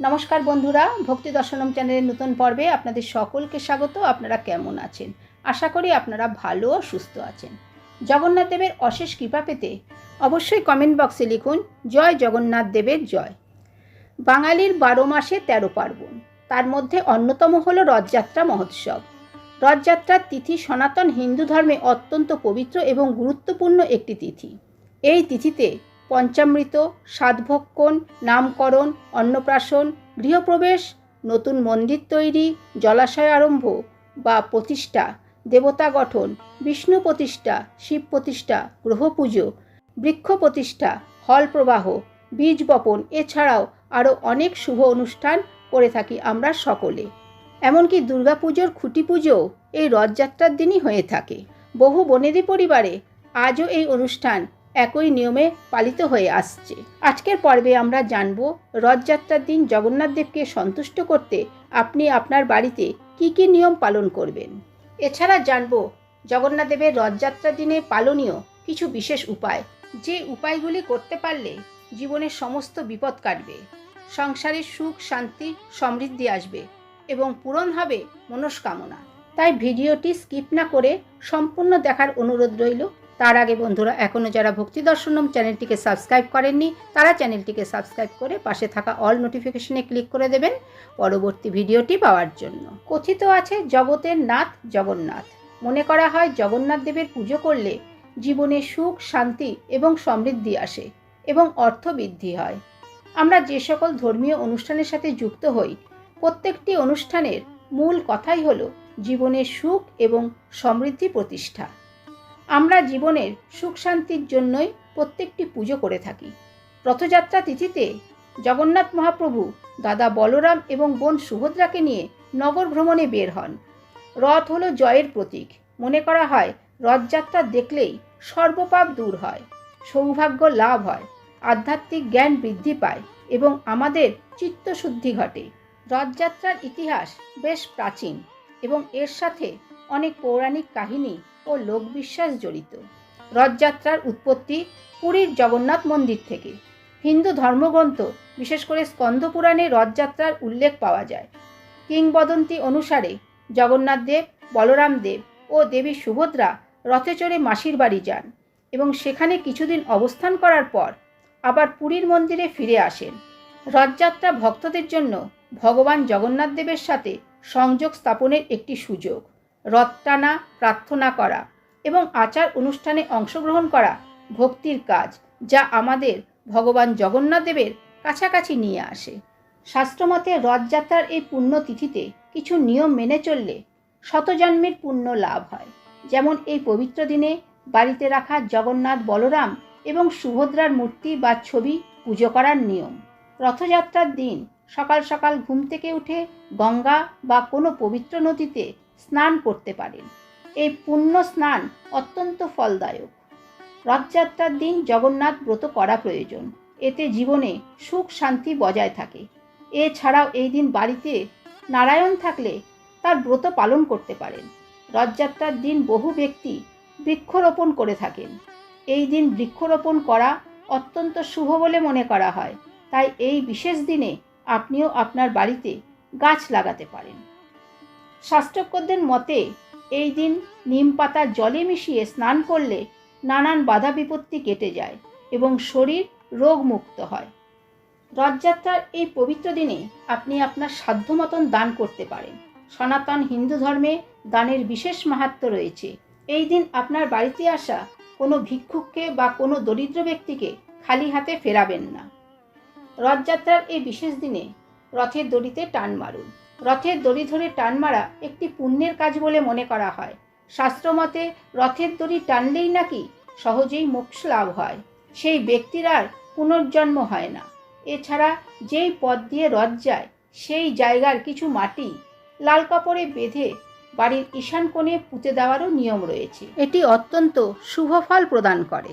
নমস্কার বন্ধুরা, ভক্তি দর্শনম চ্যানেলের নতুন পর্বে আপনাদের সকলকে স্বাগত। আপনারা কেমন আছেন? আশা করি আপনারা ভালো ও সুস্থ আছেন। জগন্নাথ দেবের অশেষ কৃপা পেতে অবশ্যই কমেন্ট বক্সে লিখুন, জয় জগন্নাথ দেবের জয়। বাঙালির বারো মাসে তেরো পার্বণ, তার মধ্যে অন্যতম হল রথযাত্রা মহোৎসব। রথযাত্রার তিথি সনাতন হিন্দু ধর্মে অত্যন্ত পবিত্র এবং গুরুত্বপূর্ণ একটি তিথি। এই তিথিতে পঞ্চামৃত সাতভক্ষণ নামকরণ, অন্নপ্রাশন, গৃহপ্রবেশ, নতুন মন্দির তৈরি, জলাশয় আরম্ভ বা প্রতিষ্ঠা, দেবতা গঠন, বিষ্ণু প্রতিষ্ঠা, শিব প্রতিষ্ঠা, গ্রহ পুজো, বৃক্ষ প্রতিষ্ঠা, হল প্রবাহ, বীজ বপন এছাড়াও আরও অনেক শুভ অনুষ্ঠান করে থাকি আমরা সকলে। এমনকি দুর্গাপুজোর খুঁটি পুজো এই রথযাত্রার দিনই হয়ে থাকে। বহু বনেদি পরিবারে আজও এই অনুষ্ঠান একই নিয়মে পালিত হয়ে আসছে। আজকের পর্বে আমরা জানব রথযাত্রার দিন জগন্নাথ দেবকে সন্তুষ্ট করতে আপনি আপনার বাড়িতে কি কি নিয়ম পালন করবেন। এছাড়া জানব জগন্নাথ দেবের রথযাত্রার দিনে পালনীয় কিছু বিশেষ উপায়। যে উপায়গুলি করতে পারলে জীবনের সমস্ত বিপদ কাটবে। সংসারে সুখ, শান্তি, সমৃদ্ধি আসবে এবং পূরণ হবে মনস্কামনা। তাই ভিডিওটি স্কিপ না করে সম্পূর্ণ দেখার অনুরোধ রইল। তার আগে বন্ধুরা এখনও যারা ভক্তি দর্শনম চ্যানেলটিকে সাবস্ক্রাইব করেননি, তারা চ্যানেলটিকে সাবস্ক্রাইব করে পাশে থাকা অল নোটিফিকেশনে ক্লিক করে দেবেন পরবর্তী ভিডিওটি পাওয়ার জন্য। কথিত আছে, জগতের নাথ জগন্নাথ। মনে করা হয়, জগন্নাথ দেবের পুজো করলে জীবনে সুখ, শান্তি এবং সমৃদ্ধি আসে এবং অর্থ বৃদ্ধি হয়। আমরা যে সকল ধর্মীয় অনুষ্ঠানের সাথে যুক্ত হই, প্রত্যেকটি অনুষ্ঠানের মূল কথাই হলো জীবনের সুখ এবং সমৃদ্ধি প্রতিষ্ঠা। আমরা জীবনের সুখ শান্তির জন্যই প্রত্যেকটি পুজো করে থাকি। রথযাত্রা তিথিতে জগন্নাথ মহাপ্রভু, দাদা বলরাম এবং বোন সুভদ্রাকে নিয়ে নগর ভ্রমণে বের হন। রথ হলো জয়ের প্রতীক। মনে করা হয়, রথযাত্রা দেখলেই সর্বপাপ দূর হয়, সৌভাগ্য লাভ হয়, আধ্যাত্মিক জ্ঞান বৃদ্ধি পায় এবং আমাদের চিত্তশুদ্ধি ঘটে। রথযাত্রার ইতিহাস বেশ প্রাচীন এবং এর সাথে অনেক পৌরাণিক কাহিনী লোকবিশ্বাস জড়িত। রথযাত্রার উৎপত্তি পুরীর জগন্নাথ মন্দির থেকে। হিন্দু ধর্মগ্রন্থ, বিশেষ করে স্কন্দপুরাণে রথযাত্রার উল্লেখ পাওয়া যায়। কিংবদন্তি অনুসারে জগন্নাথ দেব, বলরাম দেব ও দেবী সুভদ্রা রথে চড়ে মাসির বাড়ি যান এবং সেখানে কিছুদিন অবস্থান করার পর আবার পুরীর মন্দিরে ফিরে আসেন। রথযাত্রা ভক্তদের জন্য ভগবান জগন্নাথ দেবের সাথে সংযোগ স্থাপনের একটি সুযোগ। রথ টানা প্রার্থনা করা এবং আচার অনুষ্ঠানে অংশগ্রহণ করা ভক্তির কাজ যা আমাদের ভগবান জগন্নাথ দেবের কাছাকাছি নিয়ে আসে। শাস্ত্রমতে রথযাত্রার এই পুণ্য তিথিতে কিছু নিয়ম মেনে চললে শতজন্মের পুণ্য লাভ হয়। যেমন এই পবিত্র দিনে বাড়িতে রাখা জগন্নাথ বলরাম এবং সুভদ্রার মূর্তি বা ছবি পুজো করার নিয়ম। রথযাত্রার দিন সকাল সকাল ঘুম থেকে উঠে গঙ্গা বা কোনো পবিত্র নদীতে স্নান করতে পারেন। এই পুণ্য স্নান অত্যন্ত ফলদায়ক। রথযাত্রার দিন জগন্নাথ ব্রত করা প্রয়োজন। এতে জীবনে সুখ শান্তি বজায় থাকে। এছাড়াও এই দিন বাড়িতে নারায়ণ থাকলে তার ব্রত পালন করতে পারেন। রথযাত্রার দিন বহু ব্যক্তি বৃক্ষরোপণ করে থাকেন। এই দিন বৃক্ষরোপণ করা অত্যন্ত শুভ বলে মনে করা হয়। তাই এই বিশেষ দিনে আপনিও আপনার বাড়িতে গাছ লাগাতে পারেন। শাস্ত্রজ্ঞদের মতে, এই দিন নিম পাতা জলে মিশিয়ে স্নান করলে নানান বাধা বিপত্তি কেটে যায় এবং শরীর রোগমুক্ত হয়। রথযাত্রার এই পবিত্র দিনে আপনি আপনার সাধ্য মতন দান করতে পারেন। সনাতন হিন্দু ধর্মে দানের বিশেষ মাহাত্ম রয়েছে। এই দিন আপনার বাড়িতে আসা কোনো ভিক্ষুককে বা কোনো দরিদ্র ব্যক্তিকে খালি হাতে ফেরাবেন না। রথযাত্রার এই বিশেষ দিনে রথের দড়িতে টান মারুন। রথের দড়ি ধরে টান মারা একটি পুণ্যের কাজ বলে মনে করা হয়। শাস্ত্রমতে রথের দড়ি টানলেই নাকি সহজেই মোক্ষ লাভ হয়। সেই ব্যক্তির আর পুনর্জন্ম হয় না। এছাড়া যেই পথ দিয়ে রথ যায়, সেই জায়গার কিছু মাটি লাল কাপড়ে বেঁধে বাড়ির ঈশান কোণে পুঁতে দেওয়ারও নিয়ম রয়েছে। এটি অত্যন্ত শুভ ফল প্রদান করে।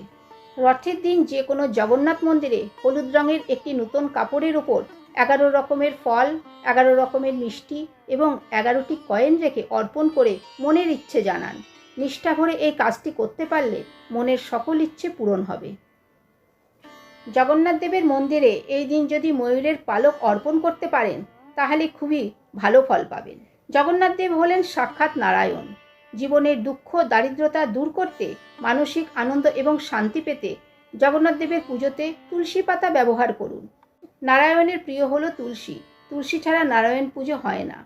রথের দিন যে কোনো জগন্নাথ মন্দিরে হলুদ রঙের একটি নতুন কাপড়ের উপর এগারো রকমের ফল, এগারো রকমের মিষ্টি এবং এগারোটি কয়েন রেখে অর্পণ করে মনের ইচ্ছে জানান। নিষ্ঠা ভরে এই কাজটি করতে পারলে মনের সকল ইচ্ছে পূরণ হবে। জগন্নাথ দেবের মন্দিরে এই দিন যদি ময়ূরের পালক অর্পণ করতে পারেন, তাহলে খুবই ভালো ফল পাবেন। জগন্নাথ দেব হলেন সাক্ষাৎ নারায়ণ। জীবনের দুঃখ, দারিদ্রতা দূর করতে, মানসিক আনন্দ এবং শান্তি পেতে জগন্নাথ দেবের পুজোতে তুলসী পাতা ব্যবহার করুন। নারায়ণের প্রিয় হলো তুলসী। তুলসী ছাড়া নারায়ণ পুজো হয় না।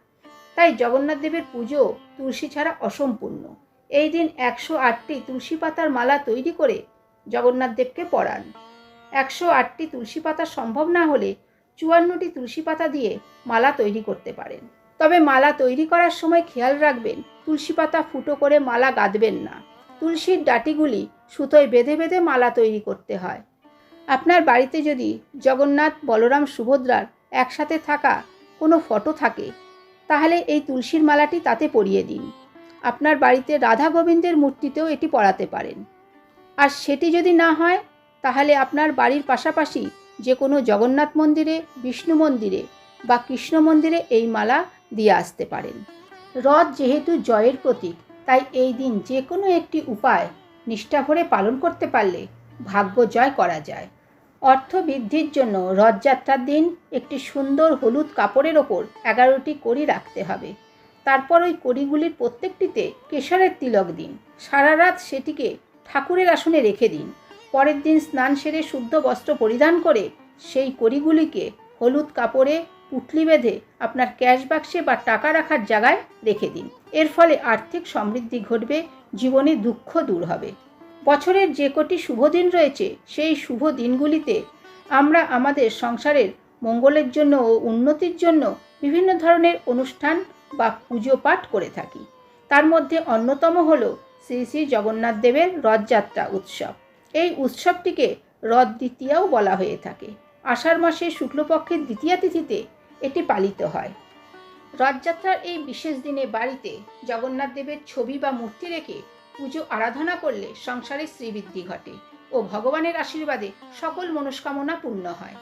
তাই জগন্নাথ দেবের পুজো তুলসী ছাড়া অসম্পূর্ণ। এই দিন একশো আটটি তুলসী পাতার মালা তৈরি করে জগন্নাথ দেবকে পরান। একশো আটটি তুলসী পাতা সম্ভব না হলে চুয়ান্নটি তুলসী পাতা দিয়ে মালা তৈরি করতে পারেন। তবে মালা তৈরি করার সময় খেয়াল রাখবেন, তুলসী পাতা ফুটো করে মালা গাঁথবেন না। তুলসীর ডাটিগুলি সুতোয় বেঁধে বেঁধে মালা তৈরি করতে হয়। আপনার বাড়িতে যদি জগন্নাথ, বলরাম, সুভদ্রার একসাথে থাকা কোনো ফটো থাকে, তাহলে এই তুলসীর মালাটি তাতে পরিয়ে দিন। আপনার বাড়িতে রাধা গোবিন্দের মূর্তিতেও এটি পরাতে পারেন। আর সেটি যদি না হয়, তাহলে আপনার বাড়ির পাশাপাশি যে কোনো জগন্নাথ মন্দিরে, বিষ্ণু মন্দিরে বা কৃষ্ণ মন্দিরে এই মালা দিয়ে আসতে পারেন। রথ যেহেতু জয়ের প্রতীক, তাই এই দিন যে কোনো একটি উপায় নিষ্ঠা ভরে পালন করতে পারলে ভাগ্য জয় করা যায়। অর্থ বৃদ্ধির জন্য রথযাত্রার দিন একটি সুন্দর হলুদ কাপড়ের ওপর এগারোটি কড়ি রাখতে হবে। তারপর ওই কড়িগুলির প্রত্যেকটিতে কেশরের তিলক দিন। সারা রাত সেটিকে ঠাকুরের আসনে রেখে দিন। পরের দিন স্নান সেরে শুদ্ধ বস্ত্র পরিধান করে সেই কড়িগুলিকে হলুদ কাপড়ে পুটলি বেঁধে আপনার ক্যাশ বাক্সে বা টাকা রাখার জায়গায় রেখে দিন। এর ফলে আর্থিক সমৃদ্ধি ঘটবে, জীবনে দুঃখ দূর হবে। বছরের যে কটি শুভ দিন রয়েছে, সেই শুভ দিনগুলিতে আমরা আমাদের সংসারের মঙ্গলের জন্য ও উন্নতির জন্য বিভিন্ন ধরনের অনুষ্ঠান বা পুজো পাঠ করে থাকি। তার মধ্যে অন্যতম হল শ্রী শ্রী জগন্নাথ দেবের রথযাত্রা উৎসব। এই উৎসবটিকে রথ দ্বিতীয়াও বলা হয়ে থাকে। আষাঢ় মাসে শুক্লপক্ষের দ্বিতীয়া তিথিতে এটি পালিত হয়। রথযাত্রার এই বিশেষ দিনে বাড়িতে জগন্নাথ দেবের ছবি বা মূর্তি রেখে পুজো আরাধনা করলে সংসারে শ্রীবৃদ্ধি ঘটে ও ভগবানের আশীর্বাদে সকল মনস্কামনা পূর্ণ হয়।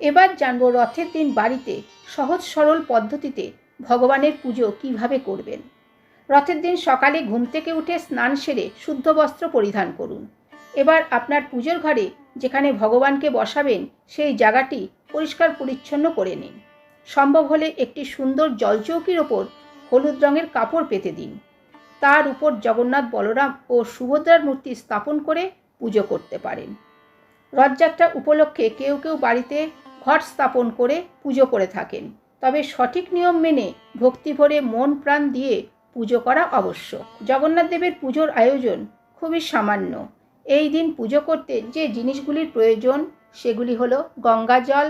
এবার জানব রথের দিন বাড়িতে সহজ সরল পদ্ধতিতে ভগবানের পুজো কীভাবে করবেন। রথের দিন সকালে ঘুম থেকে উঠে স্নান সেরে শুদ্ধ বস্ত্র পরিধান করুন। এবার আপনার পুজোর ঘরে যেখানে ভগবানকে বসাবেন, সেই জায়গাটি পরিষ্কার পরিচ্ছন্ন করে নিন। সম্ভব হলে একটি সুন্দর জলচৌকির ওপর হলুদ রঙের কাপড় পেতে দিন। তার উপর জগন্নাথ বলরাম ও সুভদ্রার মূর্তি স্থাপন করে পুজো করতে পারেন। রথযাত্রা উপলক্ষে কেউ কেউ বাড়িতে ঘট স্থাপন করে পুজো করে থাকেন। তবে সঠিক নিয়ম মেনে ভক্তি ভরে মন প্রাণ দিয়ে পুজো করা আবশ্যক। জগন্নাথ দেবের পুজোর আয়োজন খুবই সামান্য। এই দিন পুজো করতে যে জিনিসগুলির প্রয়োজন, সেগুলি হলো গঙ্গা জল,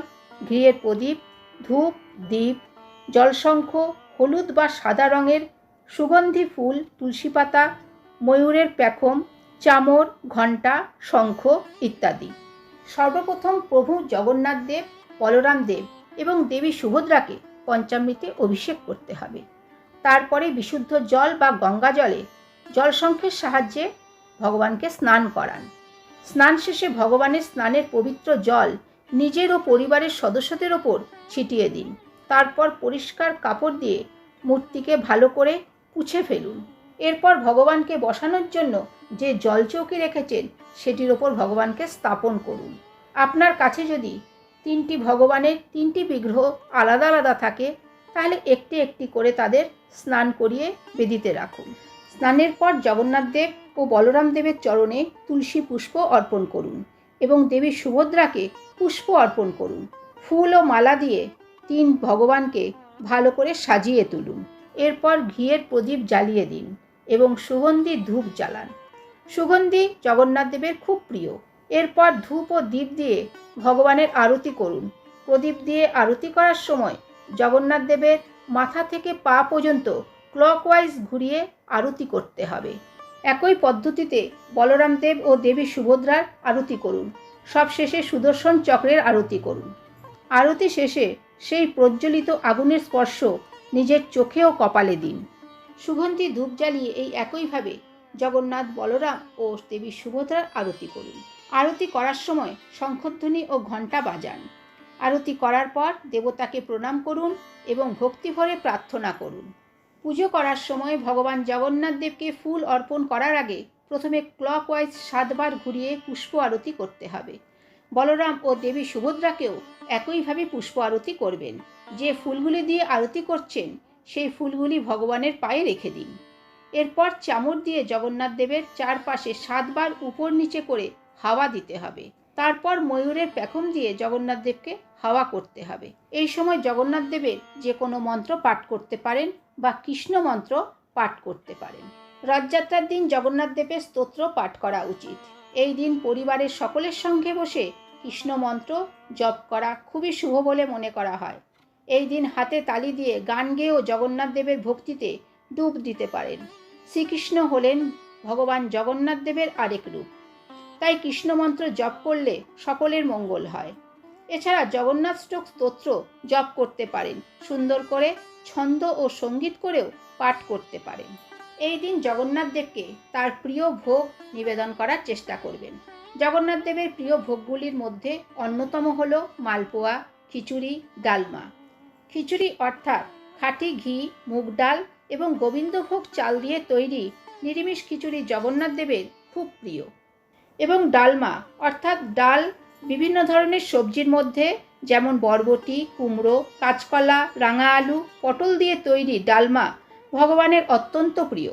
ঘিয়ের প্রদীপ, ধূপ দ্বীপ জলশঙ্খ, হলুদ বা সাদা রঙের সুগন্ধি ফুল, তুলসী পাতা, ময়ূরের প্যাখম, চামর, ঘণ্টা, শঙ্খ ইত্যাদি। সর্বপ্রথম প্রভু জগন্নাথ দেব, বলরাম দেব এবং দেবী সুভদ্রাকে পঞ্চামৃতে অভিষেক করতে হবে। তারপরে বিশুদ্ধ জল বা গঙ্গা জলে জলশঙ্খের সাহায্যে ভগবানকে স্নান করান। স্নান শেষে ভগবানের স্নানের পবিত্র জল নিজের ও পরিবারের সদস্যদের ওপর ছিটিয়ে দিন। তারপর পরিষ্কার কাপড় দিয়ে মূর্তিকে ভালো করে পুছে ফেলুন। এরপর ভগবানকে বসানোর জন্য যে জলচৌকি রেখেছেন, সেটির ওপর ভগবানকে স্থাপন করুন। আপনার কাছে যদি তিনটি ভগবানের তিনটি বিগ্রহ আলাদা আলাদা থাকে, তাহলে একটি একটি করে তাদের স্নান করিয়ে বেদিতে রাখুন। স্নানের পর জগন্নাথ দেব ও বলরাম দেবের চরণে তুলসী পুষ্প অর্পণ করুন এবং দেবী সুভদ্রাকে পুষ্প অর্পণ করুন। ফুল ও মালা দিয়ে তিন ভগবানকে ভালো করে সাজিয়ে তুলুন। এরপর ঘিয়ের প্রদীপ জ্বালিয়ে দিন এবং সুগন্ধি ধূপ জ্বালান। সুগন্ধি জগন্নাথ দেবের খুব প্রিয়। এরপর ধূপ ও দীপ দিয়ে ভগবানের আরতি করুন। প্রদীপ দিয়ে আরতি করার সময় জগন্নাথ দেবের মাথা থেকে পা পর্যন্ত ক্লকওয়াইজ ঘুরিয়ে আরতি করতে হবে। একই পদ্ধতিতে বলরাম দেব ও দেবী সুভদ্রার আরতি করুন। সব শেষে সুদর্শন চক্রের আরতি করুন। আরতি শেষে সেই প্রজ্বলিত আগুনের স্পর্শ নিজের চোখেও কপালে দিন। সুগন্ধি ধূপ জ্বালিয়ে এই একইভাবে জগন্নাথ, বলরাম ও দেবী সুভদ্রার আরতি করুন। আরতি করার সময় শঙ্খধ্বনি ও ঘণ্টা বাজান। আরতি করার পর দেবতাকে প্রণাম করুন এবং ভক্তিভরে প্রার্থনা করুন। পুজো করার সময় ভগবান জগন্নাথ দেবকে ফুল অর্পণ করার আগে প্রথমে ক্লকওয়াইজ সাতবার ঘুরিয়ে পুষ্প আরতি করতে হবে। বলরাম ও দেবী সুভদ্রাকেও একইভাবে পুষ্প আরতি করবেন। যে ফুলগুলি দিয়ে আরতি করছেন, সেই ফুলগুলি ভগবানের পায়ে রেখে দিন। এরপর চামর দিয়ে জগন্নাথ দেবের চারপাশে সাতবার উপর নিচে করে হাওয়া দিতে হবে। তারপর ময়ূরের পেখম দিয়ে জগন্নাথ দেবকে হাওয়া করতে হবে। এই সময় জগন্নাথ দেবের যে কোনো মন্ত্র পাঠ করতে পারেন বা কৃষ্ণ মন্ত্র পাঠ করতে পারেন। রথযাত্রার দিন জগন্নাথ দেবের স্তোত্র পাঠ করা উচিত। এই দিন পরিবারের সকলের সঙ্গে বসে কৃষ্ণ মন্ত্র জপ করা খুবই শুভ বলে মনে করা হয়। এই দিন হাতে তালি দিয়ে গান গেয়েও জগন্নাথ দেবের ভক্তিতে ডুব দিতে পারেন। শ্রীকৃষ্ণ হলেন ভগবান জগন্নাথ দেবের আরেক রূপ। তাই কৃষ্ণ মন্ত্র জপ করলে সকলের মঙ্গল হয়। এছাড়া জগন্নাথ স্টোক স্তোত্র জপ করতে পারেন, সুন্দর করে ছন্দ ও সংগীত করেও পাঠ করতে পারেন। এই দিন জগন্নাথ দেবকে তার প্রিয় ভোগ নিবেদন করার চেষ্টা করবেন। জগন্নাথ দেবের প্রিয় ভোগগুলির মধ্যে অন্যতম হল মালপোয়া, খিচুড়ি, ডালমা। খিচুড়ি অর্থাৎ খাঁটি ঘি, মুগ ডাল এবং গোবিন্দভোগ চাল দিয়ে তৈরি নিরামিষ খিচুড়ি জগন্নাথ দেবের খুব প্রিয়। এবং ডালমা অর্থাৎ ডাল বিভিন্ন ধরনের সবজির মধ্যে যেমন বরবটি, কুমড়ো, কাঁচকলা, রাঙা আলু, পটল দিয়ে তৈরি ডালমা ভগবানের অত্যন্ত প্রিয়।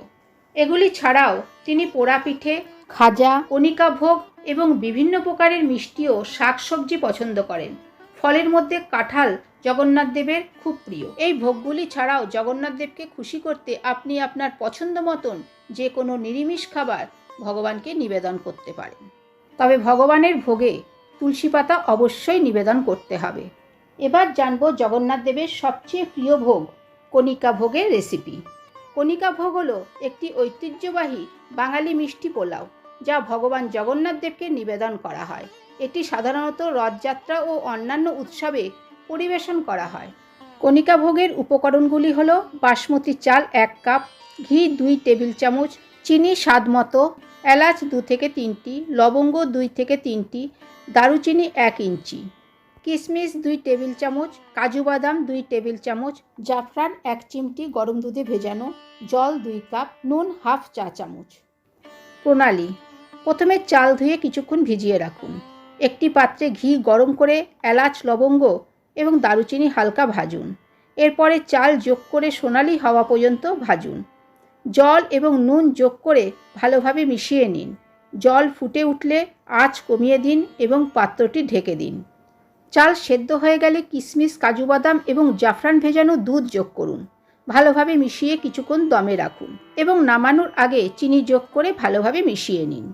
এগুলি ছাড়াও তিনি পোড়া পিঠে খাজা কণিকা ভোগ এবং বিভিন্ন প্রকারের মিষ্টি ও শাকসবজি পছন্দ করেন। ফলের মধ্যে কাঁঠাল জগন্নাথ দেবের খুব প্রিয়। এই ভোগগুলি ছাড়াও জগন্নাথ দেবকে খুশি করতে আপনি আপনার পছন্দ মতন যে কোনো নিরামিষ খাবার ভগবানকে নিবেদন করতে পারেন। তবে ভগবানের ভোগে তুলসী পাতা অবশ্যই নিবেদন করতে হবে। এবার জানব জগন্নাথ দেবের সবচেয়ে প্রিয় ভোগ কণিকা ভোগের রেসিপি কণিকা ভোগ হলো একটি ঐতিহ্যবাহী বাঙালি মিষ্টি পোলাও, যা ভগবান জগন্নাথ দেবকে নিবেদন করা হয়। এটি সাধারণত রথযাত্রা ও অন্যান্য উৎসবে পরিবেশন করা হয়। কণিকা ভোগের উপকরণগুলি হলো বাসমতি চাল এক কাপ, ঘি দুই টেবিল চামচ, চিনি স্বাদ মতো, এলাচ দু থেকে তিনটি, লবঙ্গ দুই থেকে তিনটি, দারুচিনি এক ইঞ্চি কিশমিশ দুই টেবিল চামচ, কাজু বাদাম দুই টেবিল চামচ, জাফরান এক চিমটি গরম দুধে ভেজানো, জল দুই কাপ, নুন হাফ চা চামচ। প্রণালী, প্রথমে চাল ধুয়ে কিছুক্ষণ ভিজিয়ে রাখুন। একটি পাত্রে ঘি গরম করে এলাচ, লবঙ্গ এবং দারুচিনি হালকা ভাজুন। এরপরে চাল যোগ করে সোনালি হওয়া পর্যন্ত ভাজুন। জল এবং নুন যোগ করে ভালোভাবে মিশিয়ে নিন। জল ফুটে উঠলে আঁচ কমিয়ে দিন এবং পাত্রটি ঢেকে দিন। চাল সেদ্ধ হয়ে গেলে কিশমিশ কাজু বাদাম এবং জাফরান ভেজানো দুধ যোগ করুন। ভালোভাবে মিশিয়ে কিছুক্ষণ দমে রাখুন এবং নামানোর আগে চিনি যোগ করে ভালোভাবে মিশিয়ে নিন।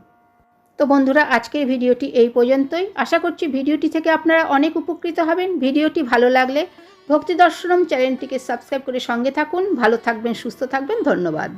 তো বন্ধুরা, আজকের ভিডিওটি এই পর্যন্তই। আশা করছি ভিডিওটি থেকে আপনারা অনেক উপকৃত হবেন। ভিডিওটি ভালো লাগলে ভক্তি দর্শনম চ্যানেলটিকে সাবস্ক্রাইব করে সঙ্গে থাকুন। ভালো থাকবেন, সুস্থ থাকবেন। ধন্যবাদ।